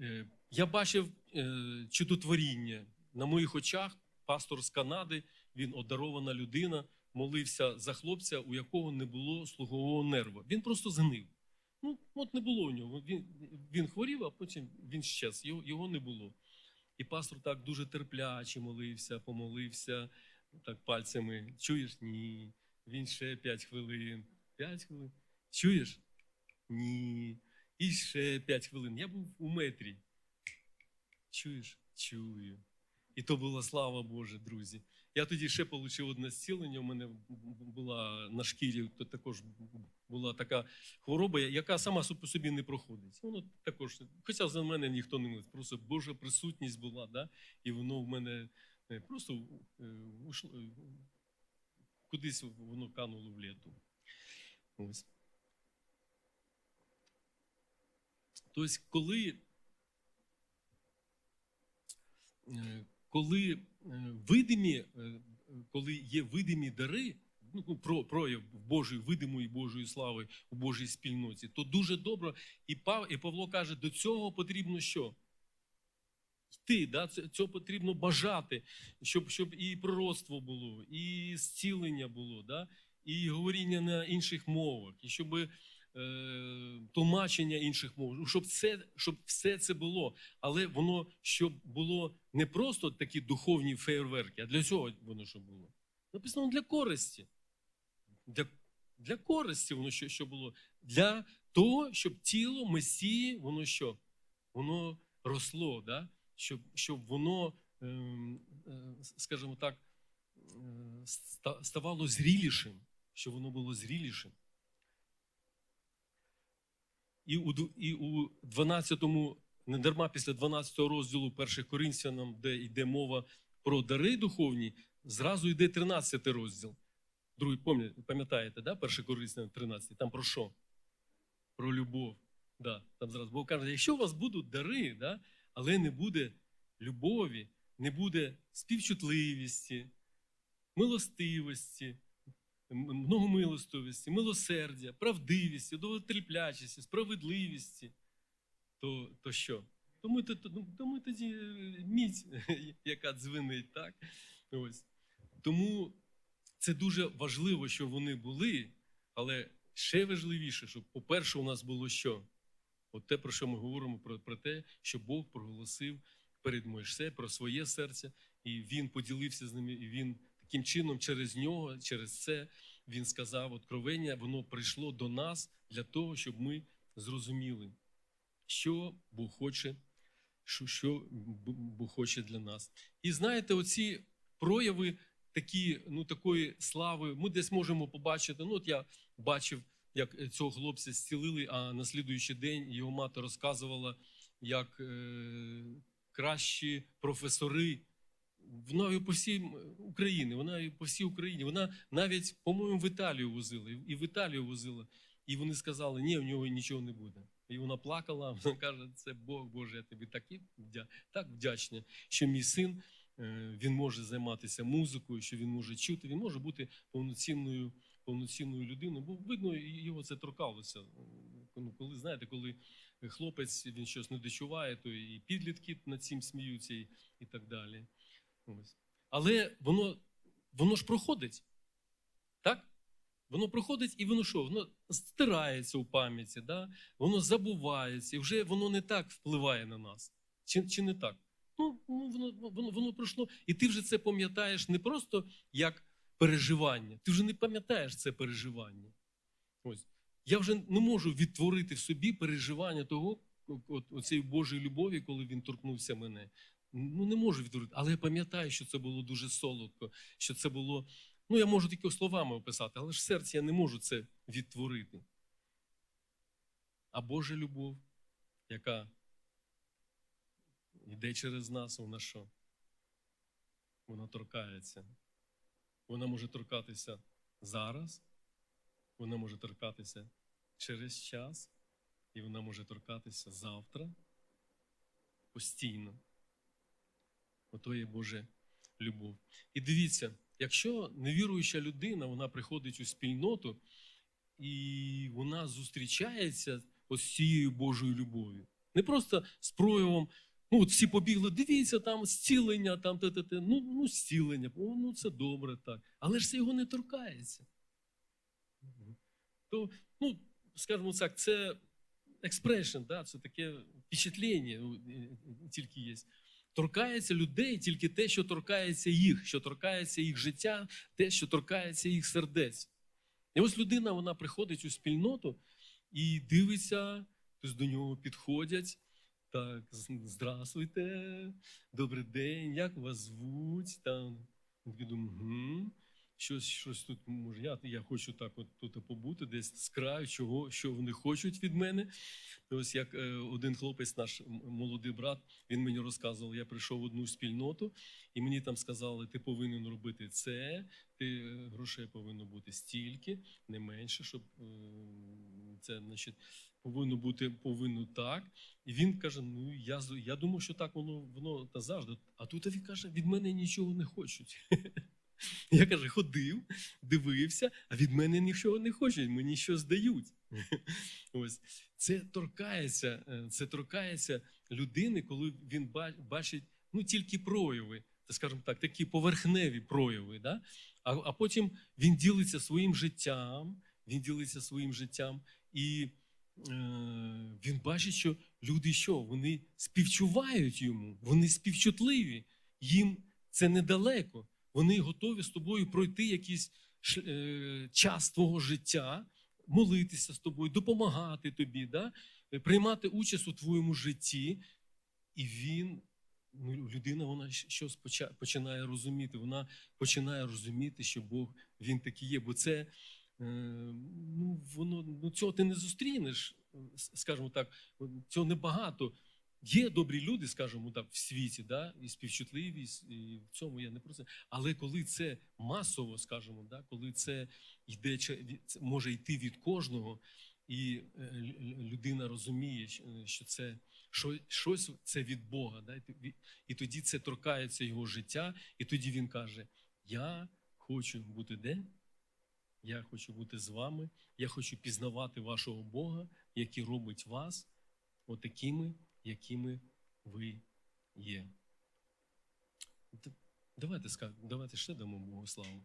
Е, Я бачив е, чудотворіння на моїх очах. Пастор з Канади, він одарована людина, молився за хлопця, у якого не було слугового нерва. Він просто згнив. Ну, от не було у нього. Він, він хворів, а потім він щез, його, його не було. І пастор так дуже терпляче молився, помолився, так пальцями. Чуєш? Ні. Він ще 5 хвилин. 5 хвилин. Чуєш? Ні. І ще 5 хвилин. Я був у метрі. Чуєш? Чую. І то була слава Божа, друзі. Я тоді ще отримав одне зцілення. У мене була на шкірі, то також була така хвороба, яка сама по собі не проходить. Воно також, хоча за мене ніхто не милить, просто Божа присутність була, да? і воно в мене е, просто е, ушло, е, кудись воно кануло в літу. Ось. Тобто, коли, е, коли е, видимі, е, коли є видимі дари, ну, про, прояв Божої видимої Божої слави у Божій спільноті, то дуже добре. І, Пав, і Павло каже, до цього потрібно що? Йти, да? Цього потрібно бажати, щоб, щоб і пророцтво було, і зцілення було, да? і говоріння на інших мовах, і щоб тлумачення інших мов, Ну, щоб, це, щоб все це було. Але воно щоб було не просто такі духовні фейерверки, а для цього воно щоб було. Написано для користі. Для, для користі воно що, що було? Для того, щоб тіло Месії, воно що? Воно росло, да? щоб, щоб воно, ем, е, скажімо так, е, ставало зрілішим, щоб воно було зрілішим. І у, і у 12-му, не дарма після 12-го розділу перших Коринфянам, де йде мова про дари духовні, зразу йде 13 розділ. Другий, пам'ятаєте, да? перший Коринфянам 13, там про що? Про любов. Да, там зразу Бог каже, якщо у вас будуть дари, да, але не буде любові, не буде співчутливості, милостивості, м- многомилостивості, милосердя, правдивості, довготерплячості, справедливості, то, то що? То ми, то, то, то ми тоді е, міць, яка дзвенить, так? Ось. Тому це дуже важливо, що вони були, але ще важливіше, щоб, по-перше, у нас було що? От те, про що ми говоримо, про, про те, що Бог проголосив перед Мойше про своє серце, і він поділився з ними, і він таким чином, через нього, через це він сказав откровення, воно прийшло до нас для того, щоб ми зрозуміли, що Бог хоче, що, Бог хоче для нас. І знаєте, оці прояви такі, ну, такої слави, ми десь можемо побачити. Ну, от я бачив, як цього хлопця зцілили, а на слідуючий день його мати розказувала, як е, кращі професори. Вона по всій Україні, вона і по всій Україні. Вона навіть, по-моєму, в Італію возила, і в Італію возила. І вони сказали, ні, в нього нічого не буде. І вона плакала, вона каже, це Бог Боже, я тобі такі так вдячна, що мій син е, він може займатися музикою, що він може чути, він може бути повноцінною, повноцінною людиною. Бо видно, його це торкалося. Ну, коли знаєте, коли хлопець він щось не дочуває, то і підлітки над цим сміються, і, і так далі. Ось. Але воно, воно ж проходить. Так? Воно проходить і воно що? Воно стирається у пам'яті, да? воно забувається, і вже воно не так впливає на нас. Чи, чи не так? Ну, ну воно, воно, воно пройшло. І ти вже це пам'ятаєш не просто як переживання, ти вже не пам'ятаєш це переживання. Ось. Я вже не можу відтворити в собі переживання того, от, оцієї Божої любові, коли він торкнувся мене. Ну, не можу відтворити, але я пам'ятаю, що це було дуже солодко, що це було. Ну, я можу тільки словами описати, але ж в серці я не можу це відтворити. А Божа любов, яка йде через нас, вона що? Вона торкається. Вона може торкатися зараз, вона може торкатися через час, і вона може торкатися завтра постійно. Ото є Божа любов. І дивіться, якщо невіруюча людина, вона приходить у спільноту і вона зустрічається ось цією Божою любов'ю. Не просто з проявом. Ну, всі побігли, дивіться, там зцілення, там те, те, те. Ну, ну, зцілення, о, ну це добре так. Але ж це його не торкається. То, ну, скажімо так, це експрешн, да, це таке впечатлення ну, тільки є. Торкається людей тільки те, що торкається їх, що торкається їх життя, те, що торкається їх сердець. І ось людина вона приходить у спільноту і дивиться, тобто до нього підходять. Так, здравствуйте, добрий день, як вас звуть? Там він думає, угу. Щось, щось тут може. Я, я хочу так от тут побути, десь з краю, чого, що вони хочуть від мене. Ось як е, один хлопець, наш молодий брат, він мені розказував, я прийшов в одну спільноту, і мені там сказали, ти повинен робити це, ти е, грошей повинно бути стільки, не менше, щоб е, це значить, повинно бути повинно так. І він каже: Ну я я думав, що так воно воно та завжди. А тут він каже: від мене нічого не хочуть. Я каже, ходив, дивився, а від мене нічого не хочуть, мені щось дають. Ось це торкається, е, це торкається людини, коли він бачить ну тільки прояви, скажімо так, такі поверхневі прояви. Да? А, а потім він ділиться своїм життям, він ділиться своїм життям, і е, він бачить, що люди що? Вони співчувають йому, вони співчутливі, їм це недалеко. Вони готові з тобою пройти якийсь е, час твого життя, молитися з тобою, допомагати тобі, да? е, приймати участь у твоєму житті. І він, ну, людина, вона щось починає розуміти. Вона починає розуміти, що Бог він такий є. Бо це е, ну, воно, ну, цього ти не зустрінеш, скажімо так, цього небагато. Є добрі люди, скажімо так, в світі, да? і співчутливість, і в цьому я не про це. Але коли це масово, скажімо, да? коли це йде, може йти від кожного, і е, лю- лю- людина розуміє, що- що це що- щось це від Бога. Да? І тоді це торкається його життя, і тоді він каже: Я хочу бути де? Я хочу бути з вами, я хочу пізнавати вашого Бога, який робить вас отакими, якими ви є. Давайте, давайте ще дамо Богу славу.